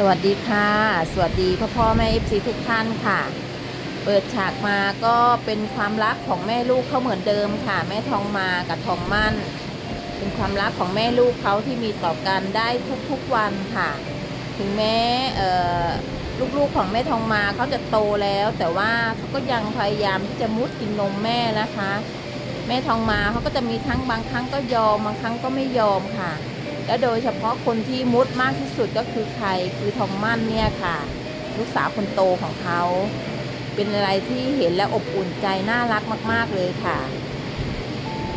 สวัสดีค่ะ สวัสดีพ่อพ่อแม่เอฟซีทุกท่านค่ะ เปิดฉากมาก็เป็นความรักของแม่ลูกเขาเหมือนเดิมค่ะ แม่ทองมากับทองมั่น เป็นความรักของแม่ลูกเขาที่มีต่อกันได้ทุกๆวันค่ะ ถึงแม่ลูกๆของแม่ทองมาเขาจะโตแล้ว แต่ว่าเขาก็ยังพยายามที่จะมุดกินนมแม่นะคะ แม่ทองมาเขาก็จะมีทั้งบางครั้งก็ยอมบางครั้งก็ไม่ยอมค่ะ และโดยเฉพาะคนที่มุดมากที่สุดก็คือใครคือทองมั่นเนี่ยค่ะ ลูกสาวคนโตของเขา เป็นอะไรที่เห็นแล้วอบอุ่นใจน่ารักมาก ๆเลยค่ะ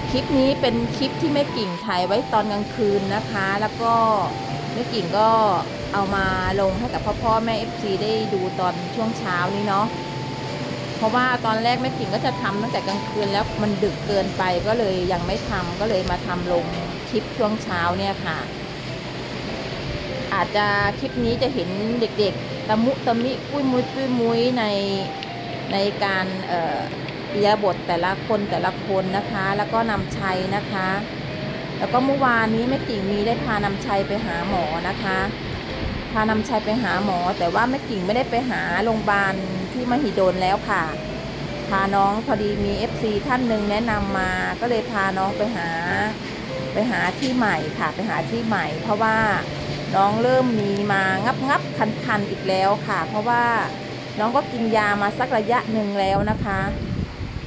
คลิปนี้เป็นคลิปที่แม่กิ่งถ่ายไว้ตอนกลางคืนนะคะ แล้วก็แม่กิ่งก็เอามาลงให้กับพ่อพ่อแม่เอฟซีได้ดูตอนช่วงเช้านี้เนาะเพราะว่าตอนแรกแม่กิ่งก็จะทำตั้งแต่กลางคืนแล้วมันดึกเกินไปก็เลยยังไม่ทำก็เลยมาทำลง คลิปช่วงเช้าเนี่ยค่ะ อาจจะคลิปนี้จะเห็นเด็กๆตะมุตะมิปุ้ยมุ้ยปุ้ยมุ้ยในในการเอ่อเรียบทแต่ละคนแต่ละคนนะคะ แล้วก็นำชัยนะคะ แล้วก็เมื่อวานนี้แม่กิ่งมีได้พานำชัยไปหาหมอนะคะ พานำชัยไปหาหมอ แต่ว่าแม่กิ่งไม่ได้ไปหาโรงพยาบาลที่มหิดลแล้วค่ะพาน้องพอดีมี FC ท่านหนึ่งแนะนำมาก็เลยพาน้องไปหา ไปหาที่ใหม่ค่ะไปหาที่ใหม่ เพราะว่าน้องเริ่มมีมางับงับคันคันอีกแล้วค่ะ เพราะว่าน้องก็กินยามาสักระยะหนึ่งแล้วนะคะ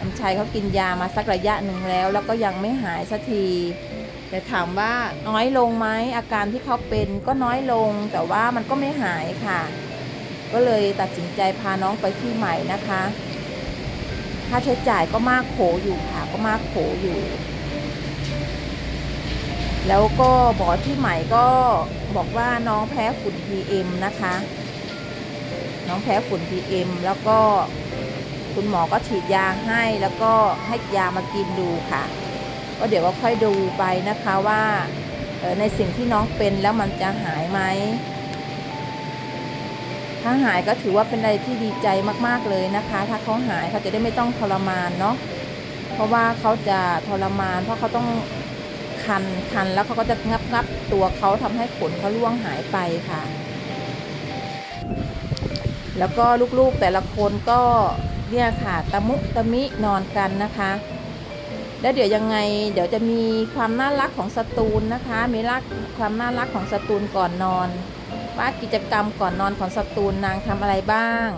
น้ำชัยเขากินยามาสักระยะหนึ่งแล้ว แล้วก็ยังไม่หายสักทีแต่ถามว่าน้อยลงไหมอาการที่เขาเป็นก็น้อยลง แต่ว่ามันก็ไม่หายค่ะ ก็เลยตัดสินใจพาน้องไปที่ใหม่นะคะ ค่าใช้จ่ายก็มากโขอยู่ค่ะ ก็มากโขอยู่ แล้วก็หมอที่ใหม่ก็บอกว่าน้องแพ้ฝุ่น PM นะคะ น้องแพ้ฝุ่น PM แล้วก็คุณหมอก็ฉีดยาให้แล้วก็ให้ยามากินดูค่ะ ก็เดี๋ยวก็ค่อยดูไปนะคะว่าในสิ่งที่น้องเป็นแล้วมันจะหายไหม ถ้าหายก็ถือว่าเป็นอะไรที่ดีใจมากๆเลยนะคะ ถ้าเขาหายเขาจะได้ไม่ต้องทรมานเนาะ เพราะว่าเขาจะทรมาน เพราะเขาต้อง คันคันแล้วเขาก็จะงับงับตัวเขาทำให้ขนเขาล่วงหายไปค่ะ แล้วก็ลูกๆแต่ละคนก็เนี่ยค่ะตะมุตะมินอนกันนะคะ แล้วเดี๋ยวยังไง เดี๋ยวจะมีความน่ารักของสตูลนะคะ มีรักความน่ารักของสตูลก่อนนอน ว่ากิจกรรมก่อนนอนของสตูลนางทำอะไรบ้าง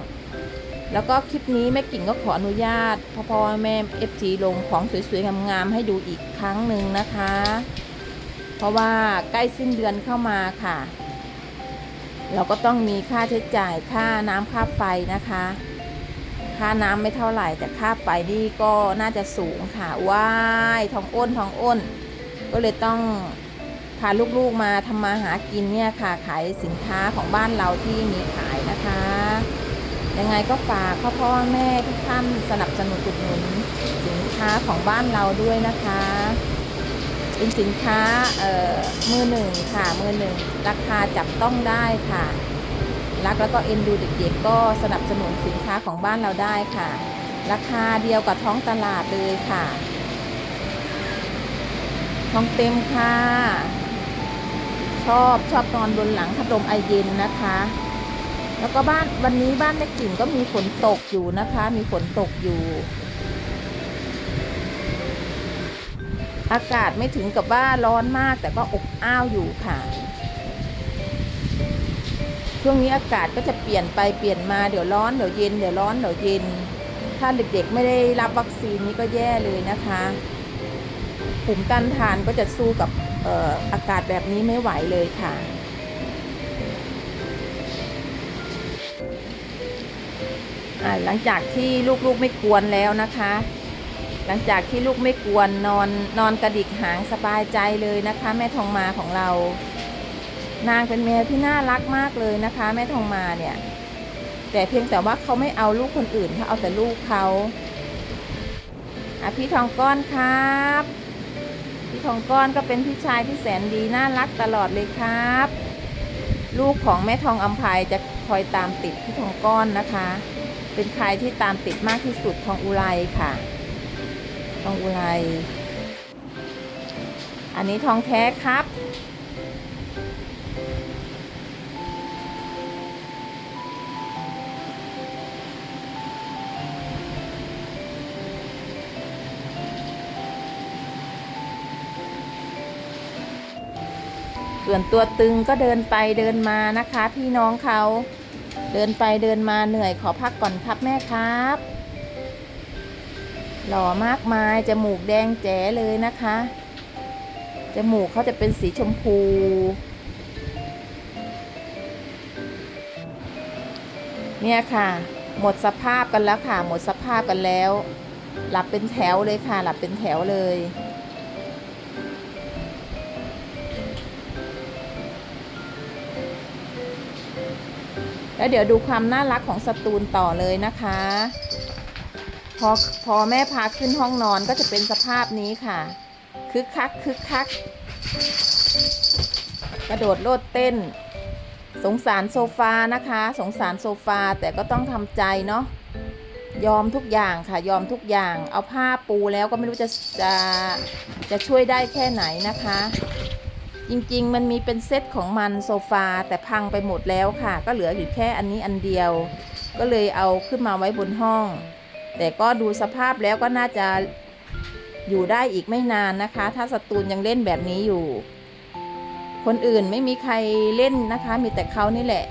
แล้วก็คลิปนี้แม่กิ่งก็ขออนุญาตพ่อพ่อแม่เอฟซีลงของสวยๆงามๆให้ดูอีกครั้งหนึ่งนะคะ เพราะว่าใกล้สิ้นเดือนเข้ามาค่ะ เราก็ต้องมีค่าใช้จ่ายค่าน้ำค่าไฟนะคะ ค่าน้ำไม่เท่าไหร่ แต่ค่าไฟนี่ก็น่าจะสูงค่ะว้ายทองอ้นทองอ้น ก็เลยต้องพาลูกๆมาทำมาหากินเนี่ยค่ะขายสินค้าของบ้านเราที่มีขายนะคะ ยังไงก็ฝากพ่อพ่อแม่ทุกท่านสนับสนุนอุดหนุนสินค้าของบ้านเราด้วยนะคะ เป็นสินค้าเอ่อมือหนึ่งค่ะมือหนึ่งราคาจับต้องได้ค่ะ รักแล้วก็เอ็นดูเด็กๆก็สนับสนุนสินค้าของบ้านเราได้ค่ะ ราคาเดียวกับท้องตลาดเลยค่ะท้องเต็มค่ะ ชอบชอบนอนบนหลังพัดลมไอเย็นนะคะ แล้วก็บ้านวันนี้บ้านแม่กิ่งก็มีฝนตกอยู่นะคะ มีฝนตกอยู่ อากาศไม่ถึงกับว่าร้อนมากแต่ก็อบอ้าวอยู่ค่ะ ช่วงนี้อากาศก็จะเปลี่ยนไปเปลี่ยนมาเดี๋ยวร้อนเดี๋ยวเย็นเดี๋ยวร้อนเดี๋ยวเย็น ถ้าเด็กๆไม่ได้รับวัคซีนนี้ก็แย่เลยนะคะภูมิต้านทานก็จะสู้กับอออากาศแบบนี้ไม่ไหวเลยค่ะ หลังจากที่ลูกๆไม่กวนแล้วนะคะ หลังจากที่ลูกไม่กวนนอนนอนกระดิกหางสบายใจเลยนะคะ แม่ทองมาของเรา นางเป็นแมวที่น่ารักมากเลยนะคะ แม่ทองมาเนี่ย แต่เพียงแต่ว่าเขาไม่เอาลูกคนอื่นเขาเอาแต่ลูกเขาอะพี่ทองก้อนครับพี่ทองก้อนก็เป็นพี่ชายที่แสนดีน่ารักตลอดเลยครับ ลูกของแม่ทองอัมภัยจะคอยตามติดพี่ทองก้อนนะคะ เป็นใครที่ตามติดมากที่สุดทองอุไรค่ะ ทองอุไร อันนี้ทองแท้ครับ ส่วนตัวตึงก็เดินไปเดินมานะคะพี่น้องเขา เดินไปเดินมาเหนื่อยขอพักก่อนครับแม่ครับ หล่อมากมายจมูกแดงแจ๋เลยนะคะจมูกเขาจะเป็นสีชมพู เนี่ยค่ะ หมดสภาพกันแล้วค่ะ หมดสภาพกันแล้ว หลับเป็นแถวเลยค่ะ หลับเป็นแถวเลย แล้วเดี๋ยวดูความน่ารักของสตูนต่อเลยนะคะ พอพอแม่พาขึ้นห้องนอนก็จะเป็นสภาพนี้ค่ะ คึกคักคึกคัก กระโดดโลดเต้น สงสารโซฟานะคะ สงสารโซฟาแต่ก็ต้องทำใจเนาะยอมทุกอย่างค่ะยอมทุกอย่าง เอาผ้าปูแล้วก็ไม่รู้จะจะจะช่วยได้แค่ไหนนะคะ จริงๆ มันมีเป็นเซตของมันโซฟาแต่พังไปหมดแล้วค่ะ ก็เหลืออยู่แค่อันนี้อันเดียว ก็เลยเอาขึ้นมาไว้บนห้อง แต่ก็ดูสภาพแล้วก็น่าจะอยู่ได้อีกไม่นานนะคะ ถ้าสตูนยังเล่นแบบนี้อยู่ คนอื่นไม่มีใครเล่นนะคะ มีแต่เขานี่แหละ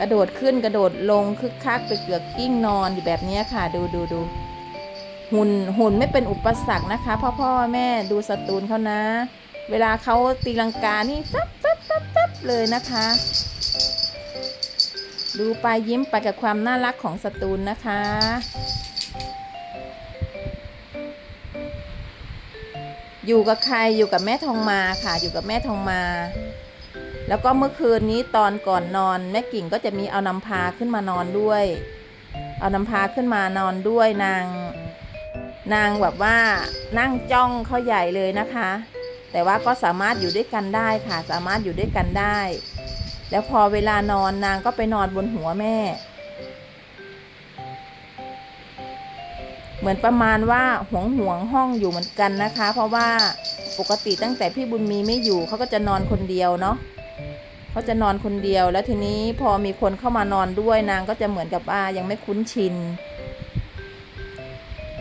กระโดดขึ้นกระโดดลงคึกคักไปเกือกกิ้งนอนอยู่แบบนี้ค่ะ ดูดูดู หุ่นหุ่นไม่เป็นอุปสรรคนะคะพ่อพ่อแม่ดูสตูนเขานะ เวลาเขาตีลังกานี่ฟับฟับฟับฟับเลยนะคะ ดูไปยิ้มไปกับความน่ารักของสตูนนะคะอยู่กับใครอยู่กับแม่ทองมาค่ะ อยู่กับแม่ทองมา แล้วก็เมื่อคืนนี้ตอนก่อนนอน แม่กิ่งก็จะมีเอานำพาขึ้นมานอนด้วย เอานำพาขึ้นมานอนด้วยนาง นางแบบว่านั่งจ้องเขาใหญ่เลยนะคะ แต่ว่าก็สามารถอยู่ด้วยกันได้ค่ะ สามารถอยู่ด้วยกันได้ แล้วพอเวลานอนนางก็ไปนอนบนหัวแม่ เหมือนประมาณว่าห่วงห่วงห้องอยู่เหมือนกันนะคะ เพราะว่าปกติตั้งแต่พี่บุญมีไม่อยู่เขาก็จะนอนคนเดียวเนาะเขาจะนอนคนเดียวแล้วทีนี้พอมีคนเข้ามานอนด้วยนางก็จะเหมือนกับว่ายังไม่คุ้นชิน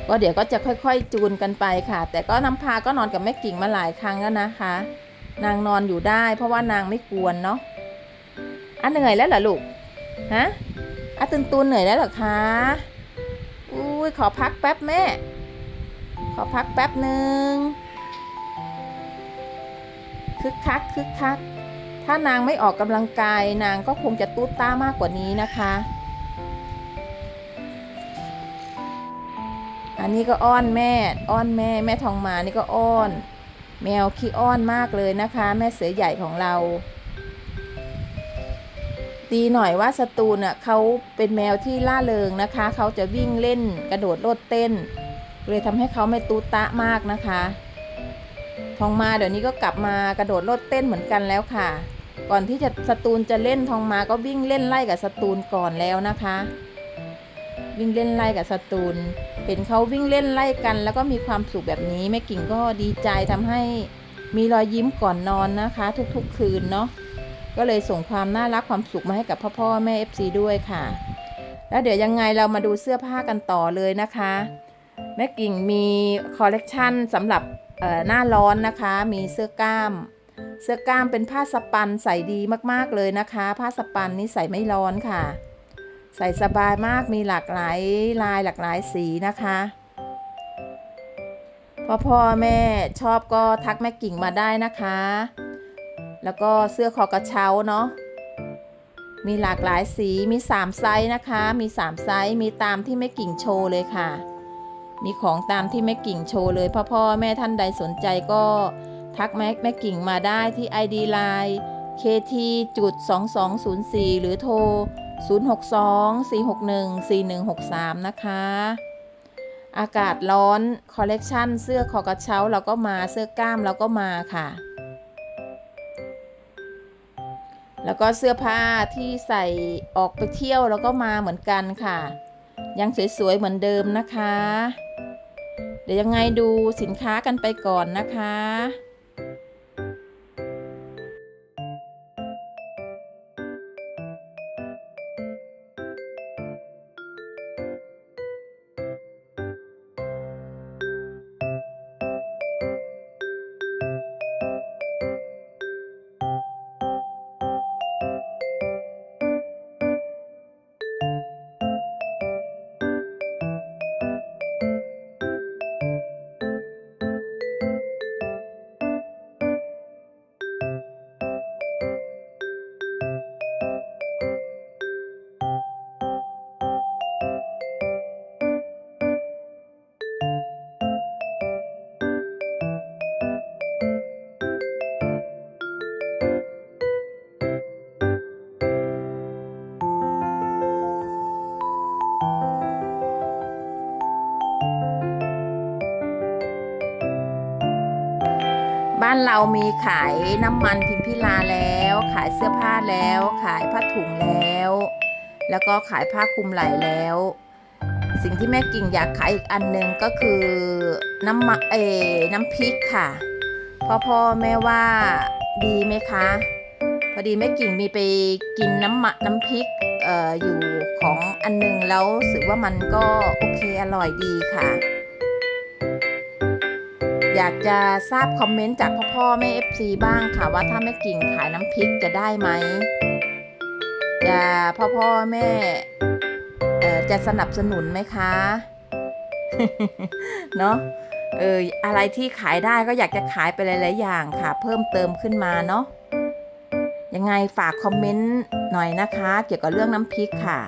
ก็เดี๋ยวก็จะค่อยๆจูนกันไปค่ะ แต่ก็น้ำพาก็นอนกับแม่กิ่งมาหลายครั้งแล้วนะคะ นางนอนอยู่ได้ เพราะว่านางไม่กวนเนาะอะเหนื่อยแล้วเหรอลูกฮะอะตุนตูนเหนื่อยแล้วเหรอคะอุ้ยขอพักแป๊บแม่ ขอพักแป๊บหนึ่งคึกคักคึกคักถ้านางไม่ออกกำลังกายนางก็คงจะตูดต้ามากกว่านี้นะคะ อันนี้ก็อ้อนแม่ อ้อนแม่ แม่ทองมานี่ก็อ้อน แมวขี้อ้อนมากเลยนะคะ แม่เสือใหญ่ของเราตีหน่อยว่าสตูนอะเขาเป็นแมวที่ล่าเริงนะคะ เขาจะวิ่งเล่นกระโดดโลดเต้น เลยทำให้เขาไม่ตูตะมากนะคะ ทองมาเดี๋ยวนี้ก็กลับมากระโดดโลดเต้นเหมือนกันแล้วค่ะ ก่อนที่จะสตูนจะเล่นทองมาก็วิ่งเล่นไล่กับสตูนก่อนแล้วนะคะ วิ่งเล่นไล่กับสตูน เห็นเขาวิ่งเล่นไล่กัน แล้วก็มีความสุขแบบนี้แม่กิ่งก็ดีใจทำให้มีรอยยิ้มก่อนนอนนะคะ ทุกๆคืนเนาะก็เลยส่งความน่ารักความสุขมาให้กับพ่อพ่อแม่ FC ด้วยค่ะ แล้วเดี๋ยวยังไงเรามาดูเสื้อผ้ากันต่อเลยนะคะ แม่กิ่งมีคอลเลกชันสำหรับหน้าร้อนนะคะ มีเสื้อกล้าม เสื้อกล้ามเป็นผ้าสปันใส่ดีมากๆเลยนะคะ ผ้าสปันนี่ใส่ไม่ร้อนค่ะ ใส่สบายมากมีหลากหลายลายหลากหลายสีนะคะพ่อพ่อแม่ชอบก็ทักแม่กิ่งมาได้นะคะ แล้วก็เสื้อคอกระเช้าเนาะมีหลากหลายสีมี 3 ไซส์นะคะ มี 3 ไซส์มีตามที่แม่กิ่งโชว์เลยค่ะ มีของตามที่แม่กิ่งโชว์เลยพ่อพ่อแม่ท่านใดสนใจก็ทักแม่แม่กิ่งมาได้ที่ ID Line KT.2204 หรือโทร 062-461-4163 นะคะ อากาศร้อนคอลเลกชันเสื้อคอกระเช้าเราก็มาเสื้อกล้ามเราก็มาค่ะ แล้วก็เสื้อผ้าที่ใส่ออกไปเที่ยวเราก็มาเหมือนกันค่ะ ยังสวยๆเหมือนเดิมนะคะ เดี๋ยวยังไงดูสินค้ากันไปก่อนนะคะานเรามีขายน้ำมันพิมพิลาแล้ว ขายเสื้อผ้าแล้ว ขายผ้าถุงแล้ว แล้วก็ขายผ้าคลุมไหล่แล้ว สิ่งที่แม่กิ่งอยากขายอีกอันหนึ่งก็คือน้ำมะเอน้ำพริกค่ะพ่อพ่อแม่ว่าดีไหมคะ พอดีแม่กิ่งมีไปกินน้ำมะน้ำพริกเอ่ออยู่ของอันหนึงแล้วรู้สึกว่ามันก็โอเคอร่อยดีค่ะ อยากจะทราบคอมเมนต์จากพ่อพ่อแม่ FC บ้างค่ะว่าถ้าแม่กิ่งขายน้ำพริกจะได้ไหมจะพ่อพ่อแม่จะสนับสนุนไหมคะเนาะเอออะไรที่ขายได้ก็อยากจะขายไปหลายๆอย่างค่ะ เพิ่มเติมขึ้นมาเนาะยังไงฝากคอมเมนต์หน่อยนะคะ เกี่ยวกับเรื่องน้ำพริกค่ะ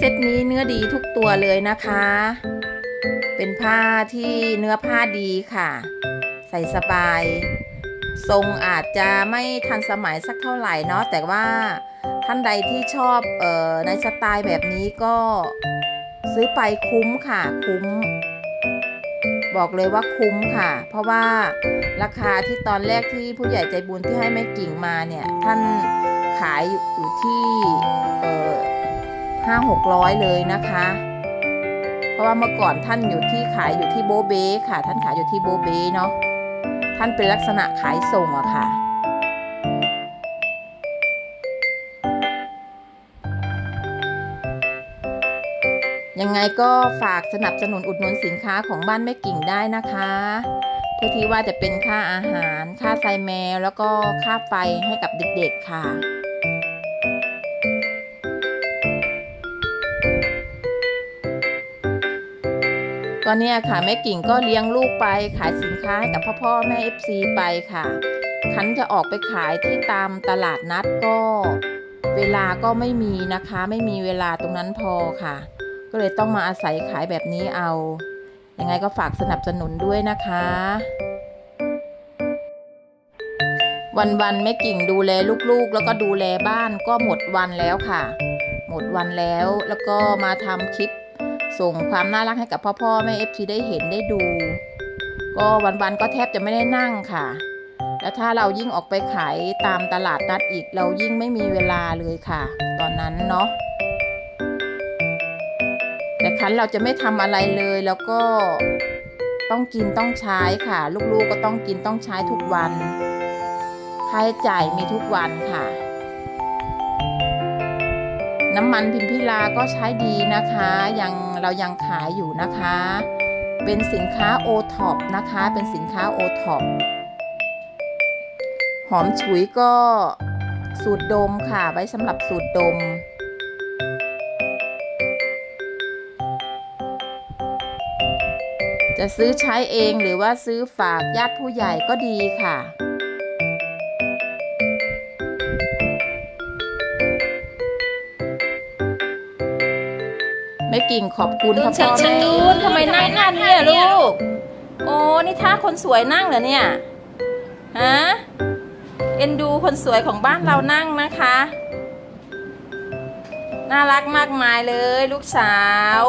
เซตนี้เนื้อดีทุกตัวเลยนะคะ เป็นผ้าที่เนื้อผ้าดีค่ะ ใส่สบาย ทรงอาจจะไม่ทันสมัยสักเท่าไหร่เนาะแต่ว่าท่านใดที่ชอบออในสไตล์แบบนี้ก็ซื้อไปคุ้มค่ะคุ้ม บอกเลยว่าคุ้มค่ะ เพราะว่าราคาที่ตอนแรกที่ผู้ใหญ่ใจบุญที่ให้แม่กิ่งมาเนี่ย ท่านขายอยู่ที่ เอ่อห้าหกร้อยเลยนะคะ เพราะว่าเมื่อก่อนท่านอยู่ที่ขายอยู่ที่โบเบ้ค่ะ ท่านขายอยู่ที่โบเบ้เนาะท่านเป็นลักษณะขายส่งอะค่ะยังไงก็ฝากสนับสนุนอุดหนุนสินค้าของบ้านแม่กิ่งได้นะคะ เพื่อที่ว่าจะเป็นค่าอาหาร ค่าไซแมวแล้วก็ค่าไฟให้กับเด็กๆค่ะ ก็เนี่ยค่ะแม่กิ่งก็เลี้ยงลูกไปขายสินค้าให้กับพ่อพ่อแม่ FC ไปค่ะ คันจะออกไปขายที่ตามตลาดนัดก็ เวลาก็ไม่มีนะคะ ไม่มีเวลาตรงนั้นพอค่ะ ก็เลยต้องมาอาศัยขายแบบนี้เอา ยังไงก็ฝากสนับสนุนด้วยนะคะ วันๆแม่กิ่งดูแลลูกๆ แล้วก็ดูแลบ้านก็หมดวันแล้วค่ะ หมดวันแล้วแล้วก็มาทำคลิป ส่งความน่ารักให้กับพ่อพ่อแม่เอฟซีได้เห็นได้ดู ก็วันๆก็แทบจะไม่ได้นั่งค่ะ แล้วถ้าเรายิ่งออกไปขายตามตลาดนัดอีกเรายิ่งไม่มีเวลาเลยค่ะ ตอนนั้นเนาะแต่ครั้นเราจะไม่ทำอะไรเลยแล้วก็ต้องกินต้องใช้ค่ะ ลูกๆก็ต้องกินต้องใช้ทุกวันค่าใช้จ่ายมีทุกวันค่ะ น้ำมันพิมพิลาก็ใช้ดีนะคะยัง เรายังขายอยู่นะคะ เป็นสินค้าโอท็อปนะคะ เป็นสินค้าโอท็อปหอมฉุยก็สูตรดมค่ะ ไว้สำหรับสูตรดม จะซื้อใช้เองหรือว่าซื้อฝากญาติผู้ใหญ่ก็ดีค่ะ ม่กิ่งขอบคุณตูนพ่อเชิพ่ญอเชิญแม่ตูนทำไมนั่งท่านี้อะลูก โอ้นี่ท่าคนสวยนั่งเหรอเนี่ย ฮะ เอ็นดูคนสวยของบ้านเรานั่งนะคะ น่ารักมากมายเลยลูกสาว